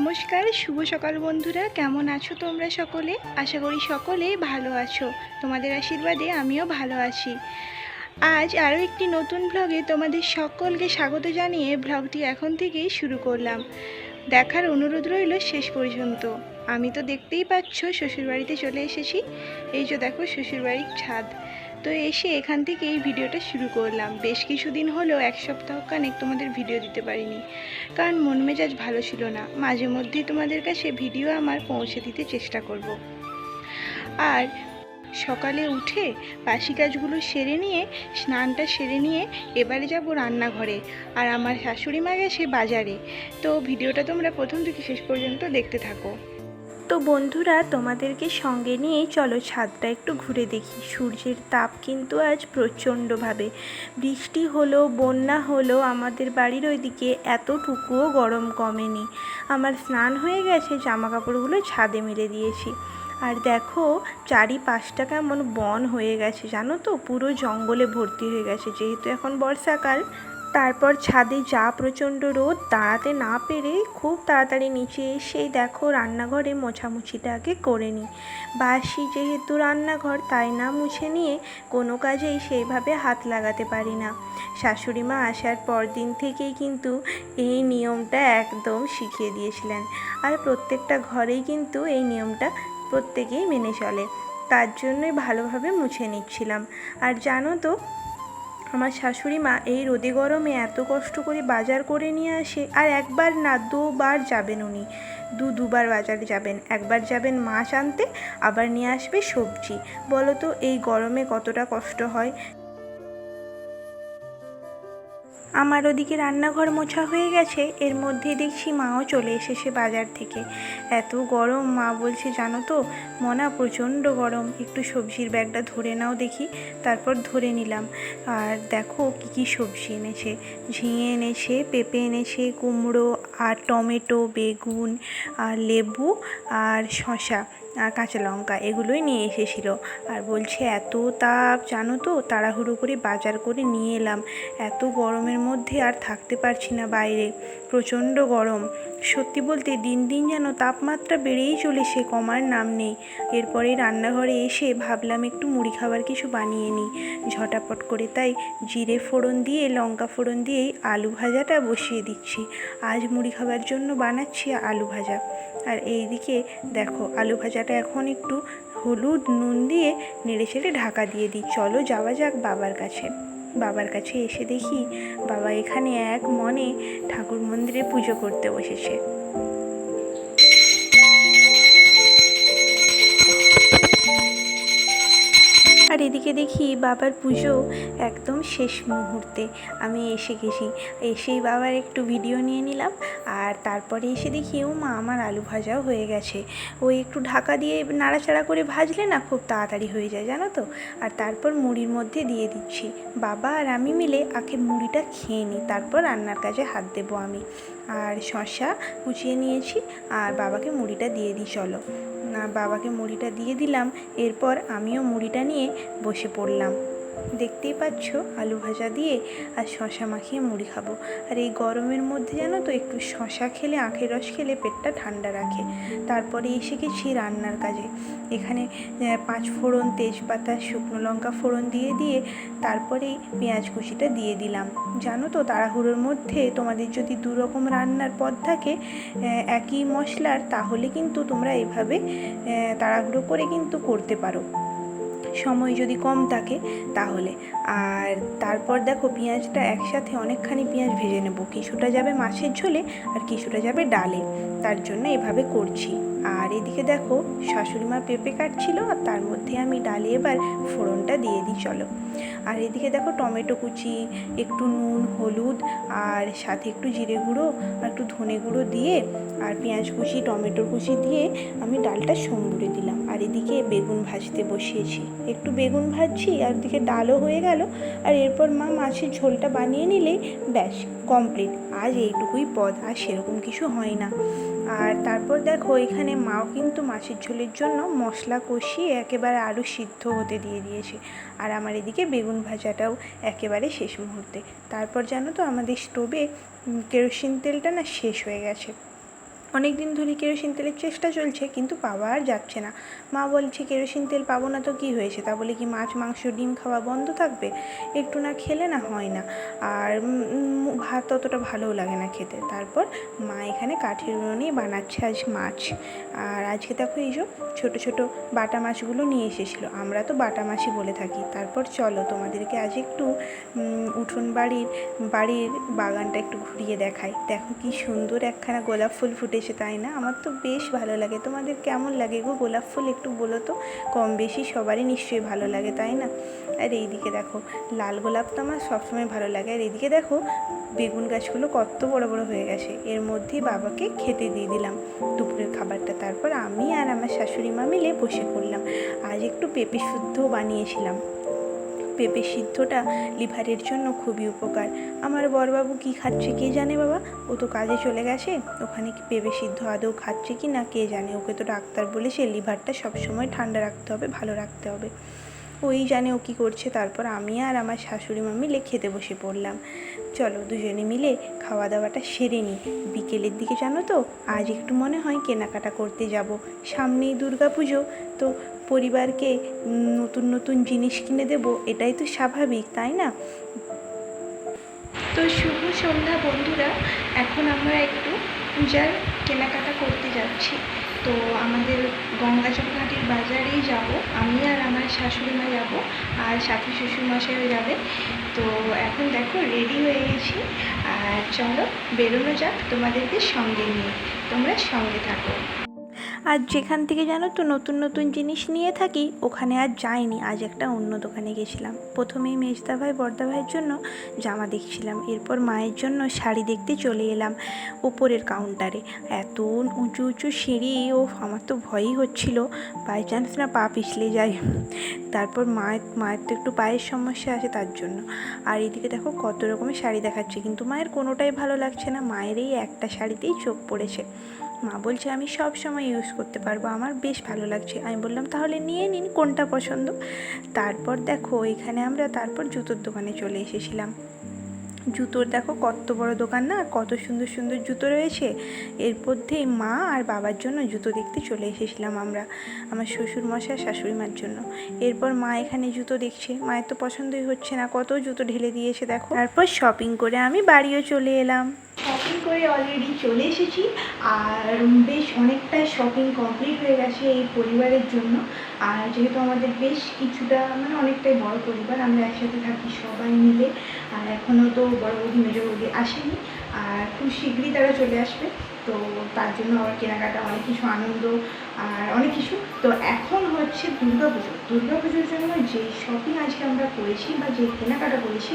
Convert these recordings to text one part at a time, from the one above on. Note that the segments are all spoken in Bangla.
নমস্কার, শুভ সকাল বন্ধুরা। কেমন আছো তোমরা সকলে? আশা করি সকলেই ভালো আছো। তোমাদের আশীর্বাদে আমিও ভালো আছি। আজ আরও একটি নতুন ব্লগে তোমাদের সকলকে স্বাগত জানিয়ে ব্লগটি এখন থেকেই শুরু করলাম। দেখার অনুরোধ রইল শেষ পর্যন্ত। আমি তো দেখতেই পাচ্ছ, শ্বশুরবাড়িতে চলে এসেছি। এই যে দেখো, শ্বশুরবাড়ির ছাদ। তো এসে এখান থেকে এই ভিডিওটা শুরু করলাম। বেশ কিছুদিন হলো, এক সপ্তাহ কানেক তোমাদের ভিডিও দিতে পারিনি। কারণ মন মেজাজ ভালো ছিল না। মাঝে মধ্যেই তোমাদের কাছে ভিডিও আমার পৌঁছে দিতে চেষ্টা করব। আর সকালে উঠে বাসি কাজগুলো সেরে নিয়ে, স্নানটা সেরে নিয়ে এবারে যাব রান্নাঘরে। আর আমার শাশুড়ি মা গেছে বাজারে। তো ভিডিওটা তোমরা প্রথম থেকে শেষ পর্যন্ত দেখতে থাকো। তো বন্ধুরা, তোমাদেরকে সঙ্গে নিয়ে চলো ছাদটা একটু ঘুরে দেখি। সূর্যের তাপ কিন্তু আজ প্রচণ্ডভাবে। বৃষ্টি হলো, বন্যা হলো, আমাদের বাড়ির ওইদিকে এতটুকুও গরম কমেনি। আমার স্নান হয়ে গেছে জামা কাপড়গুলো ছাদে মেলে দিয়েছি। আর দেখো, চারিপাশটা কেমন বন হয়ে গেছে, জানো তো? পুরো জঙ্গলে ভর্তি হয়ে গেছে, যেহেতু এখন বর্ষাকাল তারপর ছাদে যা প্রচণ্ড রোদ দাঁড়াতে না পেরে খুব তাড়াতাড়ি নিচে এসেই দেখো রান্নাঘরে মোছামুছিটা আগে করে নিই বাসি যেহেতু রান্নাঘর, তাই না মুছে নিয়ে কোনো কাজেই সেইভাবে হাত লাগাতে পারি না। শাশুড়ি মা আসার পর দিন থেকেই কিন্তু এই নিয়মটা একদম শিখিয়ে দিয়েছিলেন। আর প্রত্যেকটা ঘরেই কিন্তু এই নিয়মটা প্রত্যেকেই মেনে চলে। তার জন্যই ভালোভাবে মুছে নিচ্ছিলাম। আর জানো তো আমার শাশুড়ি মা এই রোদে গরমে এত কষ্ট করে বাজার করে নিয়ে আসে, আর একবার না দুবার যাবেন উনি। দু দুবার বাজারে যাবেন, একবার যাবেন মাছ আনতে, আবার নিয়ে আসবে সবজি। বলো তো এই গরমে কতটা কষ্ট হয়? আমার ওদিকে রান্নাঘর মোছা হয়ে গেছে, এর মধ্যে দেখছি মাও চলে এসেছে বাজার থেকে। এত গরম, মা বলছে, জানো তো, মনা প্রচণ্ড গরম। একটু সবজির ব্যাগটা ধরে নাও দেখি। তারপর ধরে নিলাম। আর দেখো কী কী সবজি এনেছে। ঝিঙে এনেছে, পেঁপে এনেছে, কুমড়ো, আর টমেটো, বেগুন, আর লেবু, আর শশা আর কাঁচা লঙ্কা এগুলোই নিয়ে এসেছিল। আর বলছে, এত তাপ, জানো তো, তাড়াহুড়ো করে বাজার করে নিয়ে এলাম। এত গরমের মধ্যে আর থাকতে পারছি না বাইরে। প্রচণ্ড গরম। সত্যি বলতে দিন দিন যেন তাপমাত্রা বেড়েই চলেছে, কমার নাম নেই। এরপরে রান্নাঘরে এসে ভাবলাম, একটু মুড়ি খাবার কিছু বানিয়ে নিই। ঝটাপট করে তাই জিরে ফোড়ন দিয়ে, লঙ্কা ফোড়ন দিয়েই আলু ভাজাটা বসিয়ে দিচ্ছি। আজ মুড়ি খাবার জন্য বানাচ্ছি আলু ভাজা। আর এই দিকে দেখো আলু ভাজাটা এখন একটু হলুদ নুন দিয়ে নেড়ে চেড়ে ঢাকা দিয়ে দিই। চলো যাওয়া যাক বাবার কাছে। বাবার কাছে এসে দেখি বাবা এখানে এক মনে ঠাকুর মন্দিরে পুজো করতে বসেছে। আর এদিকে দেখি বাবার পুজো একদম শেষ মুহূর্তে। আমি এসে গেছি। এসেই বাবার একটু ভিডিও নিয়ে নিলাম। আর তারপরে এসে দেখি, ও মা, আমার আলু ভাজাও হয়ে গেছে। ওই একটু ঢাকা দিয়ে নাড়াচাড়া করে ভাজলে না খুব তাড়াতাড়ি হয়ে যায়, জানো তো? আর তারপর মুড়ির মধ্যে দিয়ে দিচ্ছি। বাবা আর আমি মিলে আগে মুড়িটা খেয়ে নিই। তারপর রান্নার কাজে হাত দেবো আমি। আর শশা কুচিয়ে নিয়েছি। আর বাবাকে মুড়িটা দিয়ে দিই, চলো। বাবাকে মুড়িটা দিয়ে দিলাম। এরপর আমিও মুড়িটা নিয়ে বসে পড়লাম। দেখতেই পাচ্ছ, আলু ভাজা দিয়ে আর শশা মাখিয়ে মুড়ি খাব। আর এই গরমের মধ্যে জানো তো, একটু শশা খেলে, আখের রস খেলে পেটটা ঠান্ডা রাখে। তারপরে এসে গেছি রান্নার কাজে। এখানে পাঁচ ফোড়ন তেজপাতা, শুকনো লঙ্কা ফোড়ন দিয়ে দিয়ে তারপরেই পেঁয়াজ কুচিটা দিয়ে দিলাম। জানো তো, তাড়াহুড়োর মধ্যে তোমাদের যদি দু রকম রান্নার পদ থাকে একই মশলার, তাহলে কিন্তু তোমরা এভাবে তাড়াহুড়ো করে কিন্তু করতে পারো। সময় যদি কম থাকে তাহলে। আর তারপর দেখো পেঁয়াজটা একসাথে অনেকখানি পেঁয়াজ ভেজে নেব। কিছুটা যাবে মাছের ঝোলে আর কিছুটা যাবে ডালে। তার জন্য এভাবে করছি। আর এদিকে দেখো, শাশুড়ি মা পেঁপে কাটছিল আর তার মধ্যে আমি ডালে এবার ফোড়নটা দিয়ে দিই, চলো। আর এদিকে দেখো টমেটো কুচি, একটু নুন, হলুদ আর সাথে একটু জিরে গুঁড়ো আর একটু ধনে গুঁড়ো দিয়ে আর পেঁয়াজ কুচি টমেটো কুচি দিয়ে আমি ডালটা সম্বুরে দিলাম। আর এদিকে বেগুন ভাজতে বসিয়েছি। একটু বেগুন ভাজছি আর এদিকে ডালও হয়ে গেল। আর এরপর মা মাছের ঝোলটা বানিয়ে নিলেই ব্যাস কমপ্লিট আজ এইটুকুই পদ, আর সেরকম কিছু হয় না। আর তারপর দেখো এখানে মাও কিন্তু মাছের ঝোলের জন্য মশলা কষিয়ে একেবারে আলু সিদ্ধ হতে দিয়ে দিয়েছে। আর আমার এদিকে বেগুন ভাজাটাও একেবারে শেষ মুহূর্তে। তারপর জানো তো আমাদের স্টোভে কেরোসিন তেলটা না শেষ হয়ে গেছে। অনেক দিন ধরে কেরোসিন তেলের চেষ্টা চলছে, কিন্তু পাওয়া আর যাচ্ছে না। মা বলছে, কেরোসিন তেল পাবো না তো কী হয়েছে? তা বলে কি মাছ, মাংস, ডিম খাওয়া বন্ধ থাকবে? একটু না খেলে না হয় না। আর ভাত অতটা ভালোও লাগে না খেতে। তারপর মা এখানে কাঠের উনুনে বানাচ্ছে আজ মাছ। আর আজকে দেখো এই যে ছোটো ছোটো বাটা মাছগুলো নিয়ে এসেছিল। আমরা তো বাটা মাছই বলে থাকি। তারপর চলো তোমাদেরকে আজ একটু উঠোন বাড়ির বাড়ির বাগানটা একটু ঘুরিয়ে দেখাই। দেখো কি সুন্দর একখানা গোলাপ ফুল ফুটেছে তাই না? আমার তো বেশ ভালো লাগে। তোমাদের কেমন লাগে গো? গোলাপ ফুল একটু বলো তো। কম বেশি সবারই নিশ্চয়ই ভালো লাগে, তাই না? আর এইদিকে দেখো, লাল গোলাপ তো আমার সবসময় ভালো লাগে। আর এইদিকে দেখো, বেগুন গাছগুলো কত বড় বড় হয়ে গেছে। এর মধ্যেই বাবাকে খেতে দিয়ে দিলাম। দুপুরের খাবারটা তারপর আমি আর আমার শাশুড়ি মা মিলে বসে পড়লাম। আজ একটু পেঁপে শুদ্ধও বানিয়েছিলাম। পেঁপে সিদ্ধটা লিভারের জন্য খুবই উপকার। আমার বরবাবু কি খাচ্ছে কে জানে বাবা? ও তো কাজে চলে গেছে। ওখানে কি পেঁপে সিদ্ধ আদৌ খাচ্ছে কি না কে জানে? ওকে তো ডাক্তার বলেছে, লিভারটা সবসময় ঠান্ডা রাখতে হবে, ভালো রাখতে হবে। ওই জানে ও কী করছে, তারপর আমি আর আমার শাশুড়ি মা মিলে খেতে বসে পড়লাম। চলো দুজনে মিলে খাওয়া দাওয়াটা সেরে নিই। বিকেলের দিকে জানো তো, আজ একটু মনে হয় কেনাকাটা করতে যাব। সামনেই দুর্গা পুজো তো পরিবারকে নতুন নতুন জিনিস কিনে দেব, এটাই তো স্বাভাবিক, তাই না? তো শুভ সন্ধ্যা বন্ধুরা, এখন আমরা একটু পূজার কেনাকাটা করতে যাচ্ছি। তো আমাদের গঙ্গাচক ঘাটির বাজারেই যাব, আমি আর আমার শাশুড়ি মা যাব, আর সাথী শ্বশুর মশাইও যাবে। তো এখন দেখো রেডি হয়ে গেছি, আর চলো বেরোনো যাক তোমাদেরকে সঙ্গে নিয়ে। তোমরা সঙ্গে থাকো। আর যেখান থেকে জানো তো নতুন নতুন জিনিস নিয়ে থাকি, ওখানে আর যাইনি। আজ একটা অন্য দোকানে গেছিলাম। প্রথমেই মেজদা ভাই বর্দা ভাইয়ের জন্য জামা দেখছিলাম। এরপর মায়ের জন্য শাড়ি দেখতে চলে এলাম ওপরের কাউন্টারে এত উঁচু উঁচু সিঁড়ি ও আমার তো ভয়ই হচ্ছিল। বাই চান্স না পা পিছলে যায় তারপর মায়ের মায়ের তো একটু পায়ের সমস্যা আছে তার জন্য। আর এদিকে দেখো কত রকমের শাড়ি দেখাচ্ছে। কিন্তু মায়ের কোনোটাই ভালো লাগছে না। মায়ের এই একটা শাড়িতেই চোখ পড়েছে। মা বলছে, আমি সব সময় ইউজ করতে পারব, আমার বেশ ভালো লাগছে। আমি বললাম, তাহলে নিয়ে নিন, কোনটা পছন্দ? তারপর দেখো, এখানে আমরা তারপর জুতোর দোকানে চলে এসেছিলাম। জুতোর দেখো কত বড় দোকান না, কত সুন্দর সুন্দর জুতো রয়েছে। এর মধ্যেই মা আর বাবার জন্য জুতো দেখতে চলে এসেছিলাম আমরা, আমার শ্বশুর মশাই শাশুড়ি মার জন্য। এরপর মা এখানে জুতো দেখছে, মায়ের তো পছন্দই হচ্ছে না, কত জুতো ঢেলে দিয়েছে দেখো। তারপর শপিং করে আমি বাড়িও চলে এলাম। শপিং করে অলরেডি চলে এসেছি, আর বেশ অনেকটাই শপিং কমপ্লিট হয়ে গেছে এই পরিবারের জন্য। আর যেহেতু আমাদের বেশ কিছুটা মানে অনেকটাই বড় পরিবার, আমরা একসাথে থাকি সবাই মিলে। আর এখনও তো বড় বৌদি, মেজো বৌদি আসেনি। আর খুব শীঘ্রই তারা চলে আসবে। তো তার জন্য আবার কেনাকাটা অনেক কিছু আনন্দ আর অনেক কিছু। তো এখন হচ্ছে দুর্গা পুজো। দুর্গা পুজোর জন্য যে শপিং আজকে আমরা করেছি বা যে কেনাকাটা করেছি,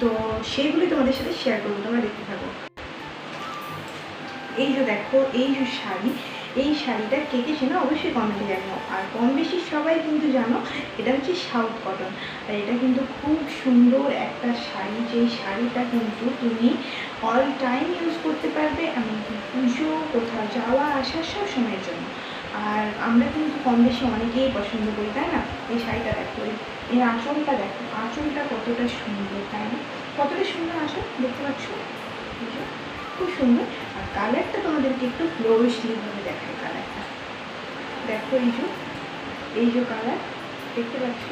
তো সেইগুলি তোমাদের সাথে শেয়ার করব। তোমরা দেখতে থাকো। এই যে দেখো, এই যে শাড়ি এই শাড়িটা কে কে চেনো অবশ্যই কমেন্টে জানিও। আর কম বেশি সবাই কিন্তু জানো, এটা হচ্ছে সাউথ কটন আর এটা কিন্তু খুব সুন্দর একটা শাড়ি, যেই শাড়িটা কিন্তু তুমি অল টাইম ইউজ করতে পারবে, এমনকি পুজো, কোথাও যাওয়া, আসা সব সময়ের জন্য। আর আমরা কিন্তু কম বেশি অনেকেই পছন্দ করি, তাই না? এই শাড়িটা দেখো, এই আঁচলটা দেখো, আঁচলটা কতটা সুন্দর, তাই না? কতটা সুন্দর আঁচল, দেখতে পাচ্ছ? খুব সুন্দর। আর কালারটা তোমাদেরকে একটু ক্লোজলি ভাবে দেখায় কালারটা দেখো এই যে এই যে কালার দেখতে পাচ্ছ?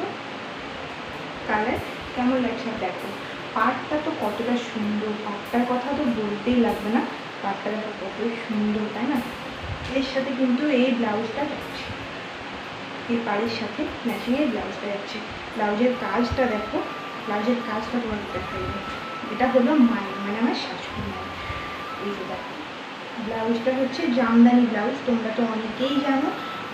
কালার কেমন লাগছে দেখো। পাটটা তো কতটা সুন্দর, পাটটার কথা তো বলতেই লাগবে না। পাটটা দেখো কত সুন্দর, তাই না? এর সাথে কিন্তু এই ব্লাউজটা যাচ্ছে। এই পাড়ের সাথে ম্যাচিং এর ব্লাউজটা যাচ্ছে। ব্লাউজের কাজটা দেখো, ব্লাউজের কাজটা তোমাদের দেখাই। এটা হলো মায়ের মানে আমার শাশুড়ি মায়ের এই যে দেখো, ব্লাউজটা হচ্ছে জামদানি ব্লাউজ, তোমরা তো অনেকেই জানো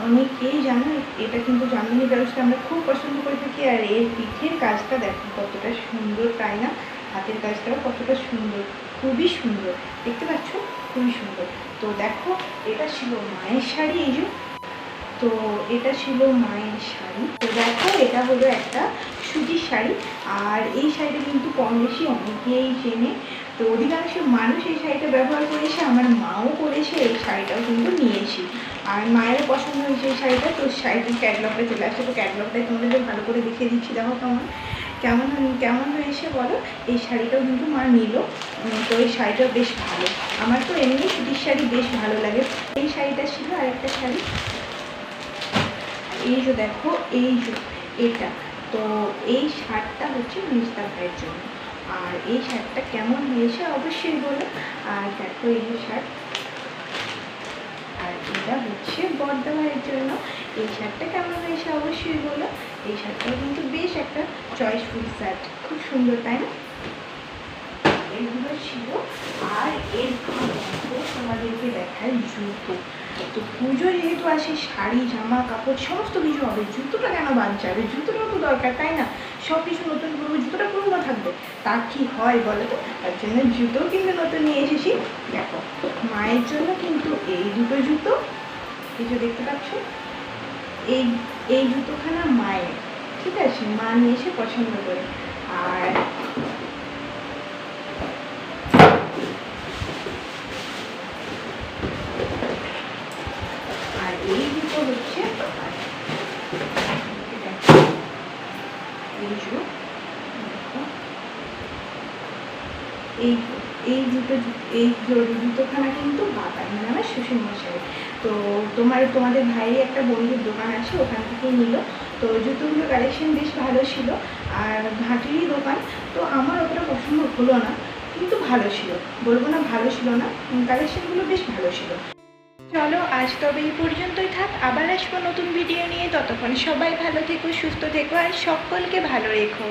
অনেকেই জানো, এটা কিন্তু জামদানি ব্লাউজটা আমরা খুব পছন্দ করে থাকি, আর এর পিঠের কাজটা দেখো কতটা সুন্দর, তাই না? হাতের কাজটাও কতটা সুন্দর, খুবই সুন্দর, দেখতে পাচ্ছ? খুবই সুন্দর। তো দেখো, এটা ছিল মায়ের শাড়ি, এই যে। তো এটা ছিল মায়ের শাড়ি। তো দেখো, এটা হলো একটা সুতির শাড়ি, আর এই শাড়িটা কিন্তু কম বেশি অনেকেই চেনে। তো অধিকাংশ মানুষ এই শাড়িটা ব্যবহার করেছে, আমার মাও করেছে, এই শাড়িটাও কিন্তু নিয়েছি। আর মায়েরও পছন্দ হয়েছে এই শাড়িটা, তো শাড়িটির ক্যাটলগটা চলে আসছে, তো ক্যাটলগটাই তোমাদের ভালো করে দেখিয়ে দিচ্ছি, দেখো কেমন কেমন কেমন হয়েছে বলো? এই শাড়িটাও কিন্তু মা নিল তো এই শাড়িটাও বেশ ভালো। আমার তো এমনি সুতির শাড়ি বেশ ভালো লাগে। এই শাড়িটা ছিল আরেকটা শাড়ি। এই যে দেখো, এই যে এটা। তো এই শার্টটা হচ্ছে মিস্তা ভাইয়ের জন্য। আর এই শার্টটা কেমন হয়েছে অবশ্যই বলো। আর দেখো এই শার্ট। আর এটা হচ্ছে ভাইয়ের জন্য। এই শার্টটা কেমন হয়েছে অবশ্যই বলো। এই শার্টটাও কিন্তু বেশ একটা চয়েসফুল শার্ট। খুব সুন্দর, তাই না? এগুলো ছিল। আর এর তোমাদেরকে দেখায় জুতো। তো পুজো যেহেতু আসে, শাড়ি, জামা, কাপড়, সমস্ত কিছু হবে। জুতোটা কেন বাদ যাবে জুতোটাও তো দরকার, তাই না? সব কিছু নতুন করব, জুতোটা পুরনো থাকবে? তা কি হয় বলো তো? তার জন্য জুতো কিন্তু নতুন নিয়ে এসেছি। দেখো, মায়ের জন্য কিন্তু এই দুটো জুতো কিছু দেখতে পাচ্ছ? এই এই জুতোখানা মায়ের। ঠিক আছে, মা নিয়ে এসে পছন্দ করে। আর আর এই দুটো হচ্ছে আমার। দেখো, এই যে, দেখো। এই এই এই জুতোখানা কিন্তু বাতানি নামে শ্বশুর মশাই তো তোমার, তোমাদের ভাইয়ের একটা বন্ধুর দোকান আছে, ওখান থেকেই নিল। তো জুতোগুলো কালেকশন বেশ ভালো ছিল। আর ঘাটিরই দোকান, তো আমার অতটা পছন্দ হলো না, কিন্তু ভালো ছিল। বলব না ভালো ছিল না কালেকশনগুলো বেশ ভালো ছিল। চলো, আজ তবে এই পর্যন্তই থাক। আবার আসব নতুন ভিডিও নিয়ে। ততক্ষণ সবাই ভালো থেকো, সুস্থ থেকো, আর সকলকে ভালো রেখো।